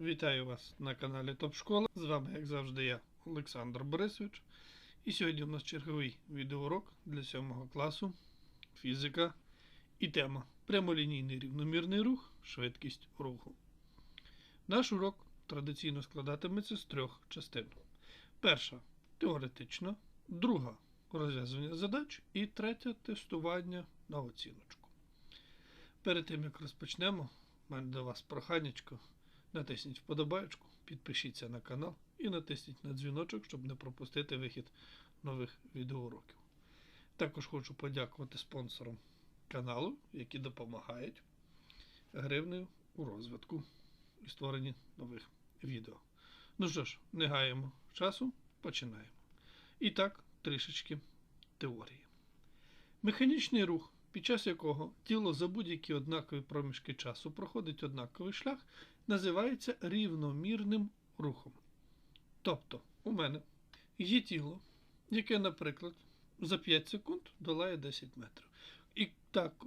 Вітаю вас на каналі Топ Школа. З вами, як завжди, я, Олександр Борисович. І сьогодні у нас черговий відеоурок для 7 класу фізика і тема прямолінійний рівномірний рух, швидкість руху. Наш урок традиційно складатиметься з трьох частин. Перша теоретична, друга розв'язування задач і третя тестування на оціночку. Перед тим як розпочнемо, в мене до вас проханечко. Натисніть вподобайку, підпишіться на канал і натисніть на дзвіночок, щоб не пропустити вихід нових відеоуроків. Також хочу подякувати спонсорам каналу, які допомагають гривнею у розвитку і створенні нових відео. Ну що ж, не гаємо часу, починаємо. І так, трішечки теорії. Механічний рух, під час якого тіло за будь-які однакові проміжки часу проходить однаковий шлях, називається рівномірним рухом. Тобто, у мене є тіло, яке, наприклад, за 5 секунд долає 10 метрів. І так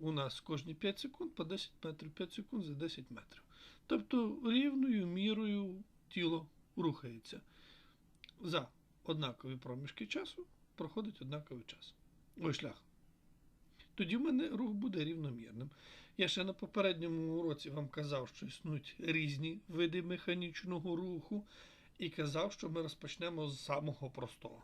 у- нас кожні 5 секунд по 10 метрів, 5 секунд за 10 метрів. Тобто рівною мірою тіло рухається. За однакові проміжки часу проходить однаковий час. Ой, шлях. Тоді в мене рух буде рівномірним. Я ще на попередньому уроці вам казав, що існують різні види механічного руху, і казав, що ми розпочнемо з самого простого.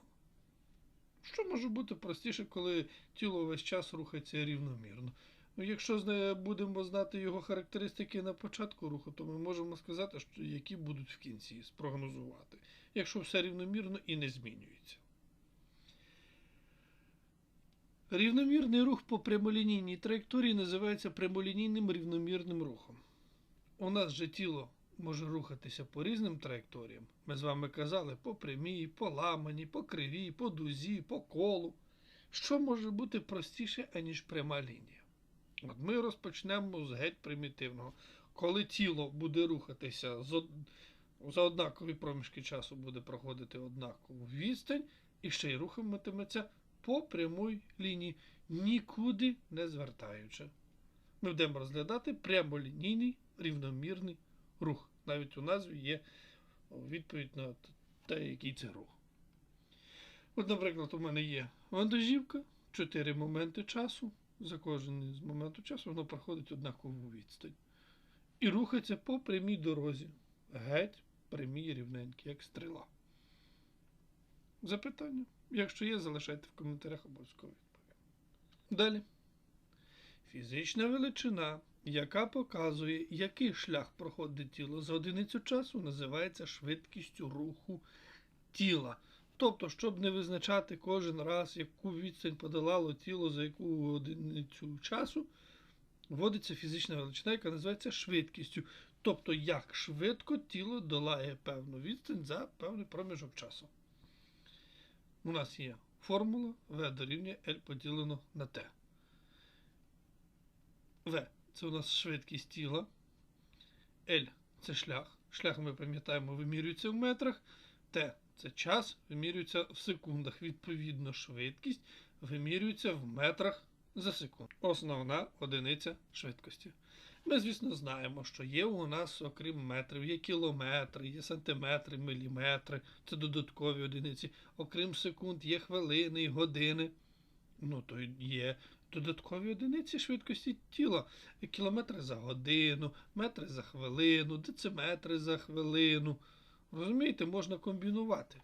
Що може бути простіше, коли тіло весь час рухається рівномірно? Ну, якщо будемо знати його характеристики на початку руху, то ми можемо сказати, що які будуть в кінці, спрогнозувати, якщо все рівномірно і не змінюється. Рівномірний рух по прямолінійній траєкторії називається прямолінійним рівномірним рухом. У нас же тіло може рухатися по різним траєкторіям. Ми з вами казали по прямій, по ламаній, по кривій, по дузі, по колу. Що може бути простіше, аніж пряма лінія? От ми розпочнемо з геть примітивного. Коли тіло буде рухатися за однакові проміжки часу буде проходити однакову відстань, і ще й рухатиметься по прямій лінії, нікуди не звертаючи. Ми будемо розглядати прямолінійний рівномірний рух. Навіть у назві є відповідь на те, який це рух. От, наприклад, у мене є вантажівка, 4 моменти часу. За кожен з моменту часу воно проходить однакову відстань. І рухається по прямій дорозі. Геть прямій рівненькі, як стріла. Запитання? Якщо є, залишайте в коментарях обов'язково відповім. Далі. Фізична величина, яка показує, який шлях проходить тіло за одиницю часу, називається швидкістю руху тіла. Тобто, щоб не визначати кожен раз, яку відстань подолало тіло за яку одиницю часу, вводиться фізична величина, яка називається швидкістю. Тобто, як швидко тіло долає певну відстань за певний проміжок часу. У нас є формула V дорівнює L поділено на T. V це у нас швидкість тіла. L це шлях. Шлях ми пам'ятаємо, вимірюється в метрах. T це час, вимірюється в секундах. Відповідно, швидкість вимірюється в метрах за секунду. Основна одиниця швидкості. Ми, звісно, знаємо, що є у нас, окрім метрів, є кілометри, є сантиметри, міліметри, це додаткові одиниці. Окрім секунд, є хвилини і години. Ну, то є додаткові одиниці швидкості тіла. Кілометри за годину, метри за хвилину, дециметри за хвилину. Розумієте, можна комбінувати.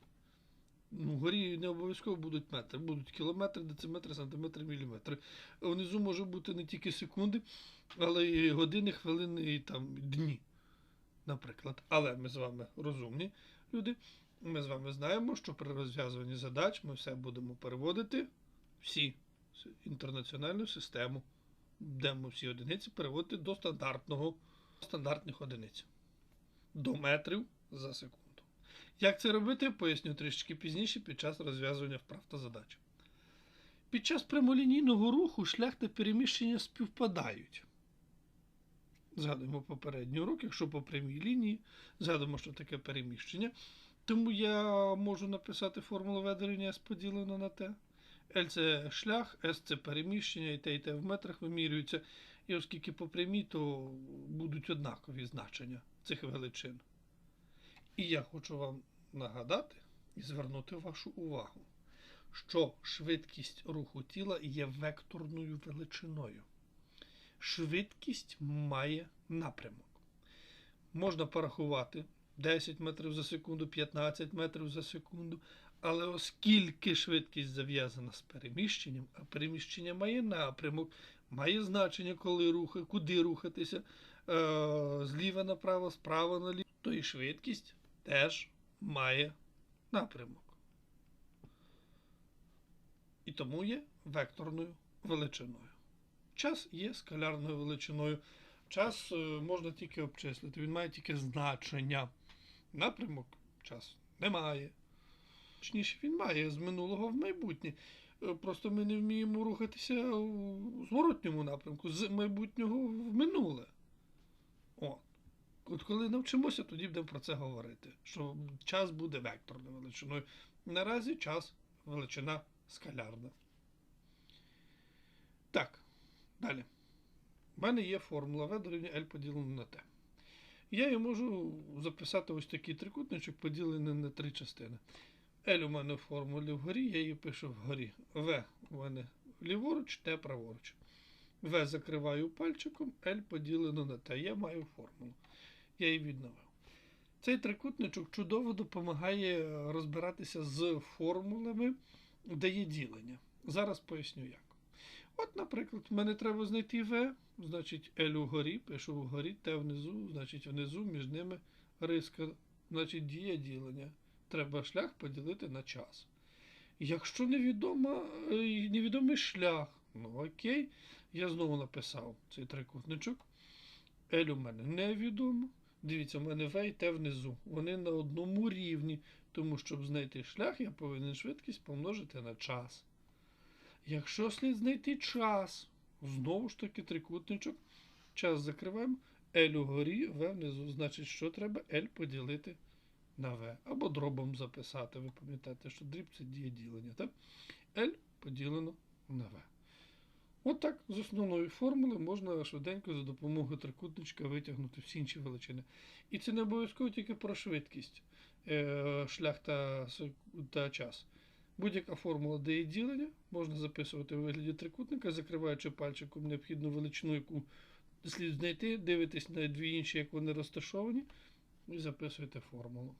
Ну, вгорі не обов'язково будуть метри, будуть кілометри, дециметри, сантиметри, міліметри. Внизу може бути не тільки секунди, але і години, хвилини і там дні, наприклад. Але ми з вами розумні люди. Ми з вами знаємо, що при розв'язуванні задач ми все будемо переводити всі інтернаціональну систему, де ми всі одиниці переводити до стандартного стандартних одиниць. До метрів за секунду. Як це робити, поясню трішки пізніше під час розв'язування вправ та задач. Під час прямолінійного руху шлях та переміщення співпадають. Згадуємо попередній урок, якщо по прямій лінії, згадуємо, що таке переміщення. Тому я можу написати формулу ведення S поділено на T. L це шлях, S це переміщення, і те, і те в метрах вимірюється. І оскільки по прямій, то будуть однакові значення цих величин. І я хочу вам нагадати і звернути вашу увагу, що швидкість руху тіла є векторною величиною. Швидкість має напрямок. Можна порахувати 10 метрів за секунду, 15 метрів за секунду. Але оскільки швидкість зав'язана з переміщенням, а переміщення має напрямок, має значення, коли рухи, куди рухатися, е, зліва направо, справа наліво, то і швидкість теж має напрямок. І тому є векторною величиною. Час є скалярною величиною. Час е, можна тільки обчислити, він має тільки значення. Напрямок час немає. Точніше, він має з минулого в майбутнє. Е, Просто ми не вміємо рухатися у зворотньому напрямку, з майбутнього в минуле. От. От коли навчимося, тоді будемо про це говорити. Що час буде векторною величиною. Наразі час величина скалярна. Далі. У мене є формула дорівнює L поділено на T. Я її можу записати ось такий трикутничок, поділений на три частини. L у мене в формулі вгорі, я її пишу вгорі. V у мене ліворуч, T праворуч. V закриваю пальчиком, L поділено на T. Я маю формулу. Я її відновив. Цей трикутничок чудово допомагає розбиратися з формулами, де є ділення. Зараз поясню як. От, наприклад, мене треба знайти V, значить L угорі, пишу вгорі, T внизу, значить внизу між ними риска, значить дія ділення. Треба шлях поділити на час. Якщо невідома, е, невідомий шлях, ну окей, я знову написав цей трикутничок. L у мене невідомо. Дивіться, у мене V і T внизу. Вони на одному рівні, тому щоб знайти шлях, я повинен швидкість помножити на час. Якщо слід знайти час, знову ж таки трикутничок, час закриваємо, L угорі, V внизу. Значить, що треба L поділити на V. Або дробом записати. Ви пам'ятаєте, що дріб це діє ділення. Так? L поділено на V. От так з основної формули можна швиденько за допомогою трикутничка витягнути всі інші величини. І це не обов'язково тільки про швидкість, е, шлях та, та час. Будь-яка формула, де ділення, можна записувати у вигляді трикутника, закриваючи пальчиком необхідну величину, яку слід знайти, дивитесь на дві інші, як вони розташовані, і записуєте формулу.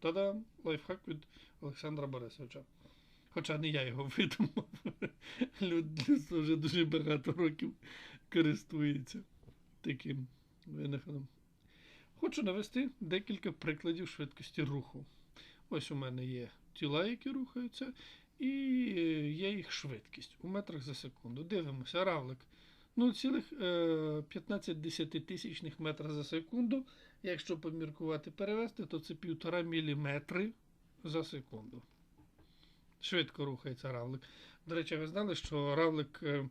Та-дам! Лайфхак від Олександра Борисовича. Хоча не я його видумав. Людство вже дуже багато років користується таким винаходом. Хочу навести декілька прикладів швидкості руху. Ось у мене є тіла, які рухаються, і є їх швидкість у метрах за секунду. Дивимося, равлик 0,15 тисячних метра за секунду. Якщо поміркувати перевести, то це 1,5 міліметри за секунду. Швидко рухається равлик. До речі, ви знали, що равлик е,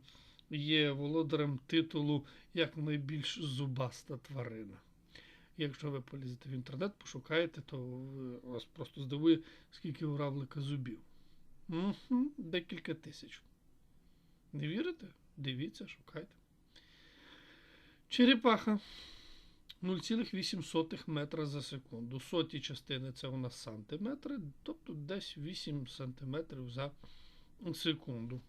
є володарем титулу як найбільш зубаста тварина. Якщо ви полізете в інтернет, пошукаєте, то вас просто здивує, скільки у равлика зубів. Угу, декілька тисяч. Не вірите? Дивіться, шукайте. Черепаха 0,8 метра за секунду. Соті частини це у нас сантиметри, тобто десь 8 сантиметрів за секунду.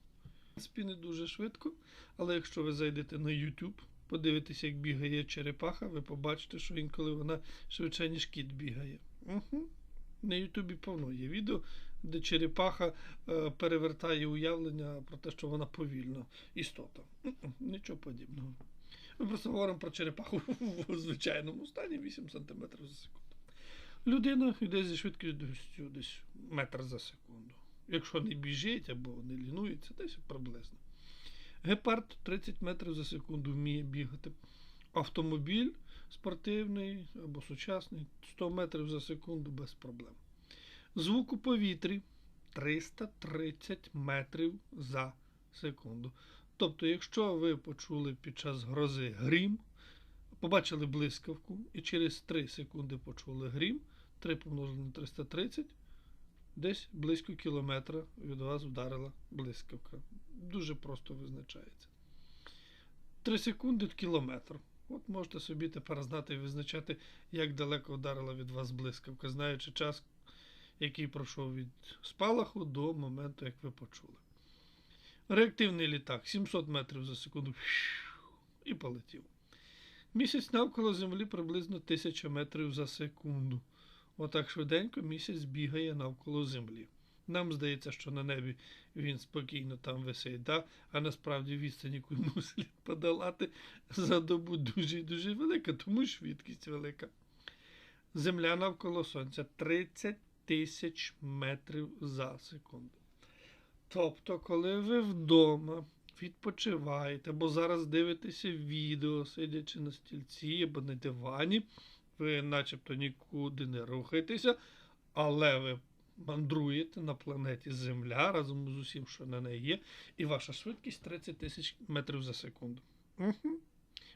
Не дуже швидко, але якщо ви зайдете на YouTube, подивитеся, як бігає черепаха, ви побачите, що інколи вона швидше, ніж кіт бігає. Угу. На Ютубі повно є відео, де черепаха е, перевертає уявлення про те, що вона повільна істота. Нічого подібного. Ми просто говоримо про черепаху в звичайному стані 8 см за секунду. Людина йде зі швидкістю десь метр за секунду. Якщо не біжить або не лінується, десь приблизно. Гепард 30 метрів за секунду вміє бігати. Автомобіль спортивний або сучасний 100 метрів за секунду без проблем. Звук у повітрі 330 метрів за секунду. Тобто, якщо ви почули під час грози грім, побачили блискавку і через 3 секунди почули грім, 3 помножено на 330, десь близько кілометра від вас вдарила блискавка. Дуже просто визначається. 3 секунди кілометр. От можете собі тепер знати і визначати, як далеко вдарила від вас блискавка, знаючи час, який пройшов від спалаху до моменту, як ви почули. Реактивний літак 700 метрів за секунду і полетів. Місяць навколо Землі приблизно 1000 метрів за секунду. Отак швиденько місяць бігає навколо Землі. Нам здається, що на небі він спокійно там висить, да? а насправді відстань, яку йому слід подолати за добу дуже і дуже велика, тому швидкість велика. Земля навколо Сонця 30 тисяч метрів за секунду. Тобто, коли ви вдома відпочиваєте, або зараз дивитеся відео, сидячи на стільці або на дивані, ви начебто нікуди не рухаєтеся, але ви мандруєте на планеті Земля разом з усім, що на неї є, і ваша швидкість 30 тисяч метрів за секунду. Угу.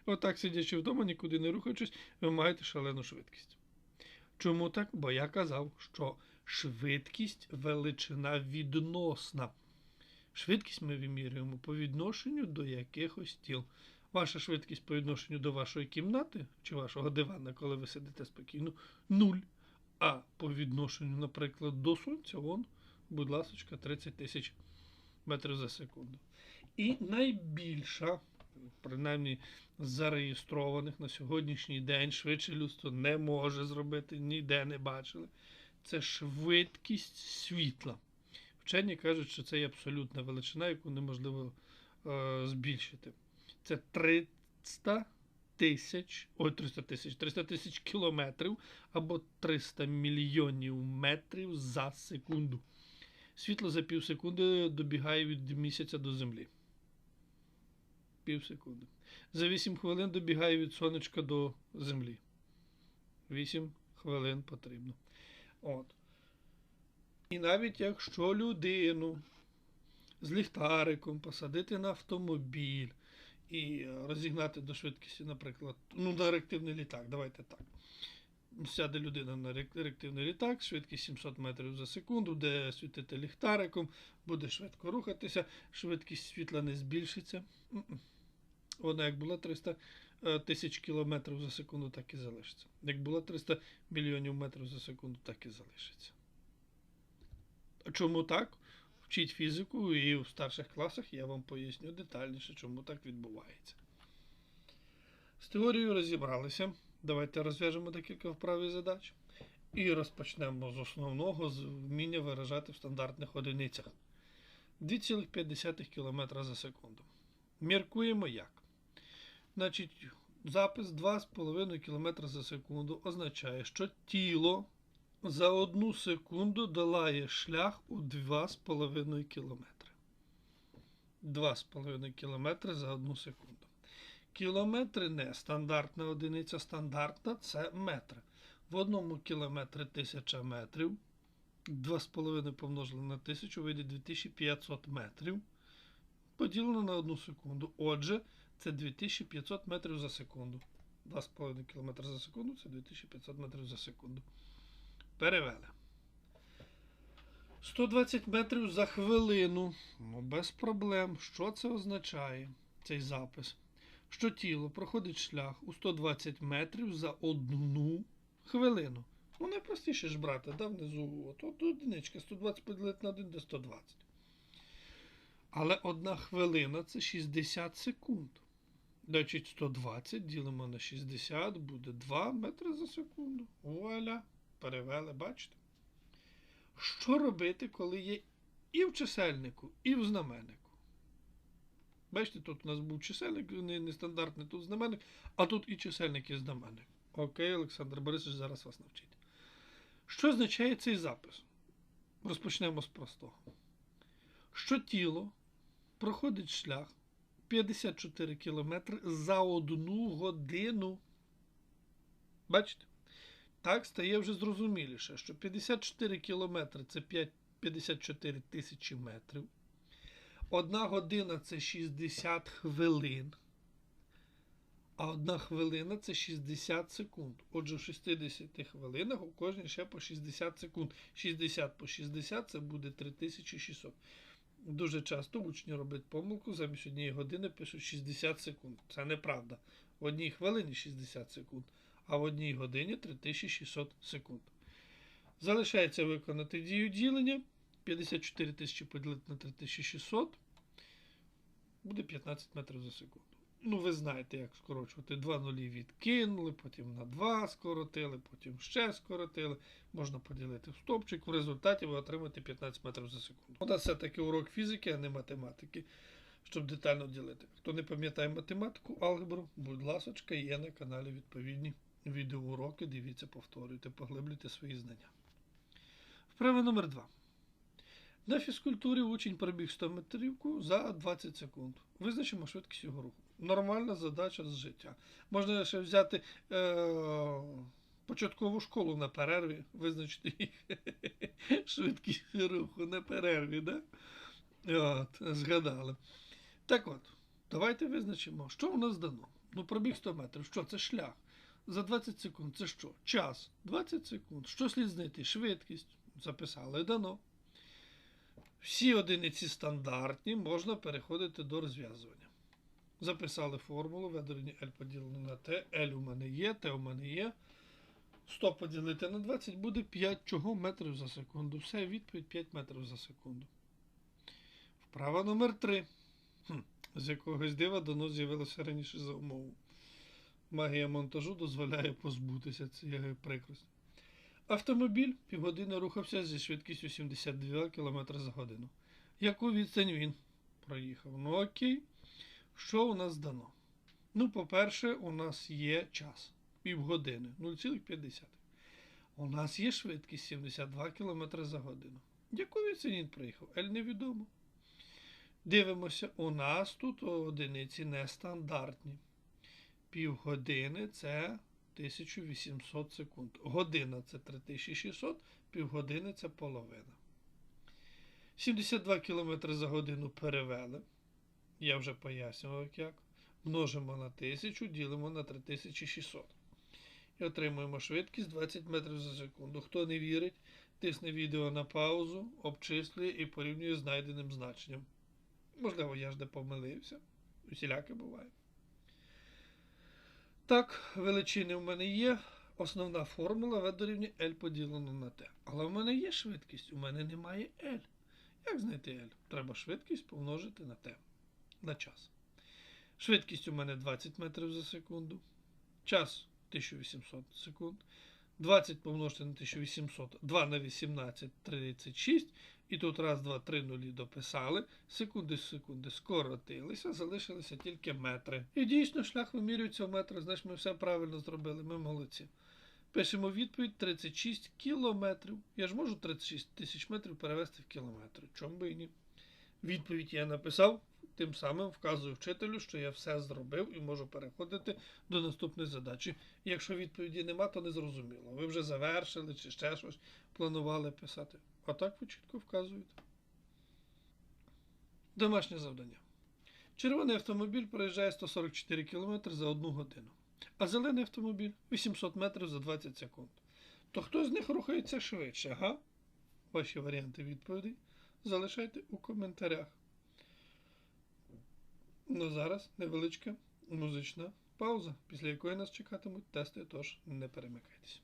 Отак, сидячи вдома, нікуди не рухаючись, ви маєте шалену швидкість. Чому так? Бо я казав, що швидкість величина відносна. Швидкість ми вимірюємо по відношенню до якихось тіл. Ваша швидкість по відношенню до вашої кімнати чи вашого дивана, коли ви сидите спокійно, нуль. А по відношенню, наприклад, до сонця, вон, будь ласка, 30 тисяч метрів за секунду. І найбільша, принаймні зареєстрованих на сьогоднішній день, швидше людство не може зробити, ніде не бачили. Це швидкість світла. Вчені кажуть, що це є абсолютна величина, яку неможливо е, збільшити. Це 300 тисяч, ой, 300 тисяч, 300 тисяч кілометрів або 300 мільйонів метрів за секунду. Світло за пів секунди добігає від місяця до землі. Пів секунди. За 8 хвилин добігає від сонечка до землі. 8 хвилин потрібно. От. І навіть якщо людину з ліхтариком посадити на автомобіль і розігнати до швидкості, наприклад, ну, на реактивний літак, давайте так. Сяде людина на реактивний літак, швидкість 700 метрів за секунду, де світити ліхтариком, буде швидко рухатися, швидкість світла не збільшиться. Вона як була 300 тисяч кілометрів за секунду, так і залишиться. Як було 300 мільйонів метрів за секунду, так і залишиться. Чому так? Вчіть фізику і в старших класах я вам поясню детальніше, чому так відбувається. З теорією розібралися. Давайте розв'яжемо декілька вправ і задач. І розпочнемо з основного з вміння виражати в стандартних одиницях. 2,5 км за секунду. Міркуємо як. Значить, запис 2,5 км за секунду означає, що тіло за одну секунду долає шлях у 2,5 км. 2,5 км за одну секунду. Кілометри не стандартна одиниця, стандартна це метри. В одному кілометрі 1000 метрів. 2,5 помножили на 1000 вийде 2500 метрів. Поділено на одну секунду. Отже, це 2500 метрів за секунду. 2,5 км за секунду це 2500 метрів за секунду. Перевели. 120 метрів за хвилину. Ну, без проблем. Що це означає, цей запис? Що тіло проходить шлях у 120 метрів за одну хвилину. Ну, найпростіше ж брати, да, внизу. От, от одиничка 120 поділити на 1 до 120. Але одна хвилина це 60 секунд. Значить, 120 ділимо на 60, буде 2 метри за секунду. Вуаля, перевели, бачите? Що робити, коли є і в чисельнику, і в знаменнику? Бачите, тут у нас був чисельник, не, не тут знаменник, а тут і чисельник, і знаменник. Окей, Олександр Борисович зараз вас навчить. Що означає цей запис? Розпочнемо з простого. Що тіло проходить шлях 54 км за одну годину. Бачите? Так стає вже зрозуміліше, що 54 км це 5, 54 тисячі метрів. Одна година це 60 хвилин. А одна хвилина це 60 секунд. Отже, в 60 хвилинах у кожній ще по 60 секунд. 60 по 60 це буде 3600. Дуже часто учні роблять помилку, замість однієї години пишуть 60 секунд. Це неправда. В одній хвилині 60 секунд, а в одній годині 3600 секунд. Залишається виконати дію ділення. 54 тисячі поділити на 3600 буде 15 метрів за секунду. Ну, ви знаєте, як скорочувати. Два нулі відкинули, потім на 2 скоротили, потім ще скоротили. Можна поділити в стопчик. В результаті ви отримаєте 15 метрів за секунду. У все-таки урок фізики, а не математики, щоб детально ділити. Хто не пам'ятає математику, алгебру, будь ласочка, є на каналі відповідні відеоуроки. Дивіться, повторюйте, поглиблюйте свої знання. Вправа номер 2. На фізкультурі учень пробіг 100 метрівку за 20 секунд. Визначимо швидкість його руху. Нормальна задача з життя. Можна ще взяти е- початкову школу на перерві, визначити швидкість руху на перерві, да? От, згадали. Так от, давайте визначимо, що у нас дано. Ну, пробіг 100 метрів. Що це шлях? За 20 секунд це що? Час. 20 секунд. Що слід знайти? Швидкість. Записали, дано. Всі одиниці стандартні, можна переходити до розв'язування. Записали формулу, ведення L поділено на T. L у мене є, T у мене є. 100 поділити на 20 буде 5 чого метрів за секунду. Все, відповідь 5 метрів за секунду. Вправа номер 3. Хм, з якогось дива дано з'явилося раніше за умову. Магія монтажу дозволяє позбутися цієї прикрості. Автомобіль півгодини рухався зі швидкістю 72 км за годину. Яку відстань він проїхав? Ну окей. Що у нас дано? Ну, по-перше, у нас є час. Півгодини 0,5. У нас є швидкість 72 км за годину. Яку відстань він проїхав? Ель невідомо. Дивимося, у нас тут одиниці нестандартні. Півгодини це 1800 секунд. Година це 3600, півгодини це половина. 72 км за годину перевели. Я вже пояснював як. Множимо на 1000, ділимо на 3600. І отримуємо швидкість 20 метрів за секунду. Хто не вірить, тисне відео на паузу, обчислює і порівнює з знайденим значенням. Можливо, я ж де помилився. Усіляке буває. Так, величини в мене є. Основна формула V дорівнює L поділено на T. Але в мене є швидкість, у мене немає L. Як знайти L? Треба швидкість помножити на T. На час. Швидкість у мене 20 метрів за секунду. Час 1800 секунд. 20 помножити на 1800, 2 на 18, 36. І тут раз, два, три нулі дописали. Секунди, секунди скоротилися, залишилися тільки метри. І дійсно шлях вимірюється в метрах, значить ми все правильно зробили, ми молодці. Пишемо відповідь 36 кілометрів. Я ж можу 36 тисяч метрів перевести в кілометри. Чому би і ні? Відповідь я написав, тим самим вказую вчителю, що я все зробив і можу переходити до наступної задачі. Якщо відповіді нема, то не зрозуміло. Ви вже завершили чи ще щось планували писати. А так ви чітко вказуєте. Домашнє завдання. Червоний автомобіль проїжджає 144 км за 1 годину, а зелений автомобіль 800 метрів за 20 секунд. То хто з них рухається швидше, га? Ваші варіанти відповідей залишайте у коментарях. Ну зараз невеличка музична пауза, після якої нас чекатимуть тести, тож не перемикайтесь.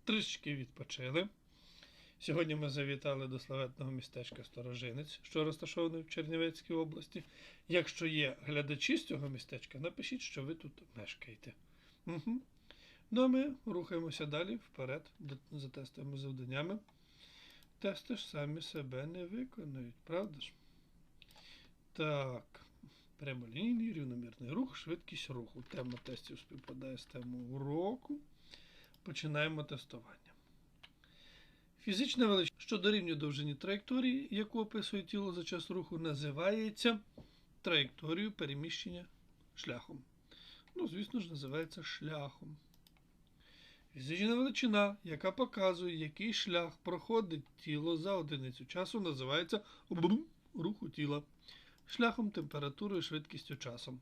Так, трішечки відпочили. Сьогодні ми завітали до славетного містечка Сторожинець, що розташований в Чернівецькій області. Якщо є глядачі з цього містечка, напишіть, що ви тут мешкаєте. Угу. Ну а ми рухаємося далі вперед за тестовими завданнями. Тести ж самі себе не виконують, правда ж? Так, прямолінійний рівномірний рух, швидкість руху. Тема тестів співпадає з темою уроку. Починаємо тестування. Фізична величина, що дорівнює довжині траєкторії, яку описує тіло за час руху, називається траєкторією переміщення шляхом. Ну, звісно ж, називається шляхом. Фізична величина, яка показує, який шлях проходить тіло за одиницю часу, називається руху тіла. Шляхом, температурою, швидкістю часом.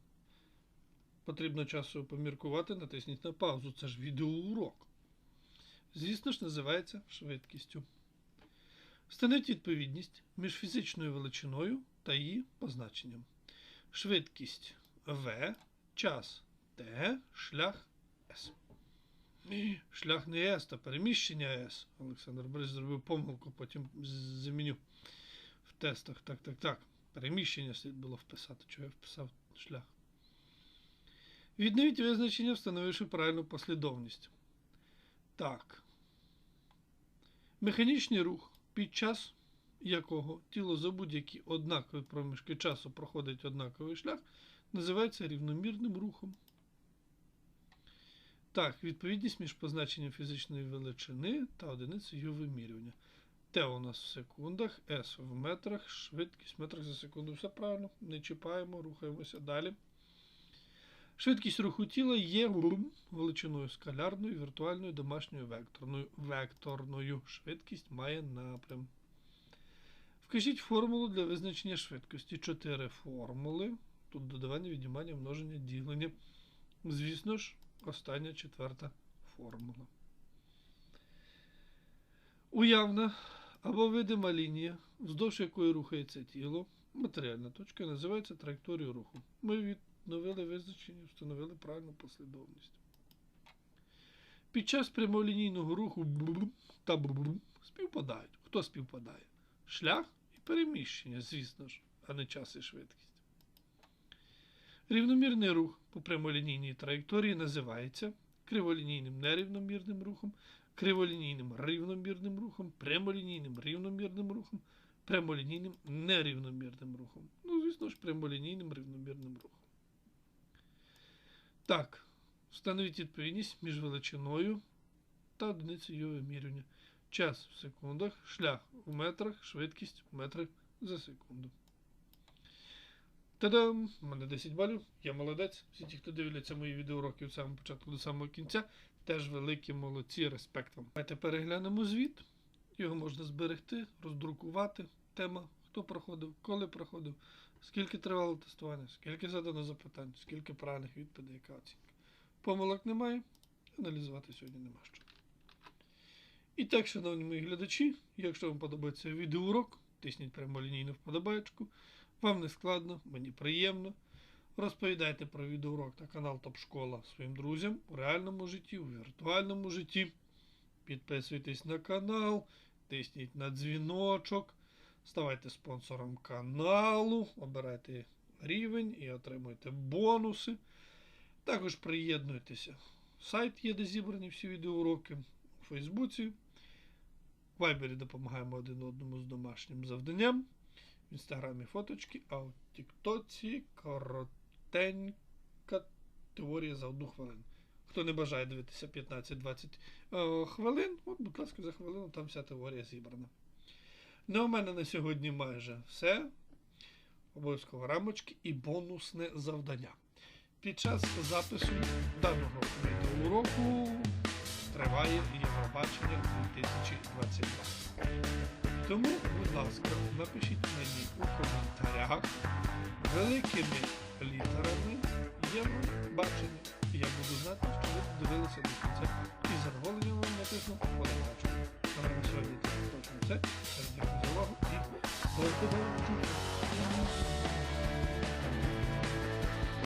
Потрібно часу поміркувати, натисніть на паузу. Це ж відеоурок. Звісно ж, називається швидкістю. Встановіть відповідність між фізичною величиною та її позначенням. Швидкість В, час Т, шлях С. Шлях не С, та переміщення С. Олександр Борис зробив помилку, потім заміню в тестах. Так, так, так. Переміщення слід було вписати. Чого я вписав шлях? Відновіть визначення, встановивши правильну послідовність. Так. Механічний рух, під час якого тіло за будь-які однакові проміжки часу проходить однаковий шлях, називається рівномірним рухом. Так, відповідність між позначенням фізичної величини та одиницею вимірювання. Т у нас в секундах, С в метрах, швидкість в метрах за секунду. Все правильно, не чіпаємо, рухаємося далі. Швидкість руху тіла є величиною скалярною, віртуальною, домашньою векторною. Векторною швидкість має напрям. Вкажіть формулу для визначення швидкості. Чотири формули. Тут додавання, віднімання, множення, ділення. Звісно ж, остання четверта формула. Уявна або видима лінія, вздовж якої рухається тіло, матеріальна точка, називається траєкторією руху. Ми відновили визначення, встановили правильну послідовність. Під час прямолінійного руху та співпадають. Хто співпадає? Шлях і переміщення, звісно ж, а не час і швидкість. Рівномірний рух по прямолінійній траєкторії називається криволінійним нерівномірним рухом, криволінійним рівномірним рухом, прямолінійним рівномірним рухом, прямолінійним нерівномірним рухом. Ну, звісно ж, прямолінійним рівномірним рухом. Так, встановіть відповідність між величиною та одиницею вимірювання. Час в секундах, шлях у метрах, швидкість в метрах за секунду. Та-дам! У мене 10 балів, я молодець. Всі ті, хто дивляться мої відеоуроки від самого початку до самого кінця, теж великі молодці, респект вам. Давайте переглянемо звіт. Його можна зберегти, роздрукувати. Тема, хто проходив, коли проходив, скільки тривало тестування, скільки задано запитань, скільки правильних відповідей, яка оцінка. Помилок немає, аналізувати сьогодні нема що. І так, шановні мої глядачі, якщо вам подобається відеоурок, тисніть прямолінійну вподобайку. Вам не складно, мені приємно. Розповідайте про відеоурок та канал Топ Школа своїм друзям у реальному житті, у віртуальному житті. Підписуйтесь на канал, тисніть на дзвіночок, ставайте спонсором каналу, обирайте рівень і отримуйте бонуси. Також приєднуйтеся. Сайт є, де зібрані всі відеоуроки у Фейсбуці. В Вайбері допомагаємо один одному з домашнім завданням. В інстаграмі фоточки, а в Тіктоці коротенька теорія за одну хвилину. Хто не бажає дивитися 15-20 е, хвилин, от, будь ласка, за хвилину там вся теорія зібрана. Ну, у мене на сьогодні майже все. Обов'язково рамочки і бонусне завдання. Під час запису даного відеоуроку триває Євробачення 2022. Тому, будь ласка, напишіть мені у коментарях великими літерами Євробачення. Я буду знати, що ви дивилися до кінця і з задоволенням вам натисну подобачку. На мене сьогодні це точно все. Всім дякую за увагу і до побачення.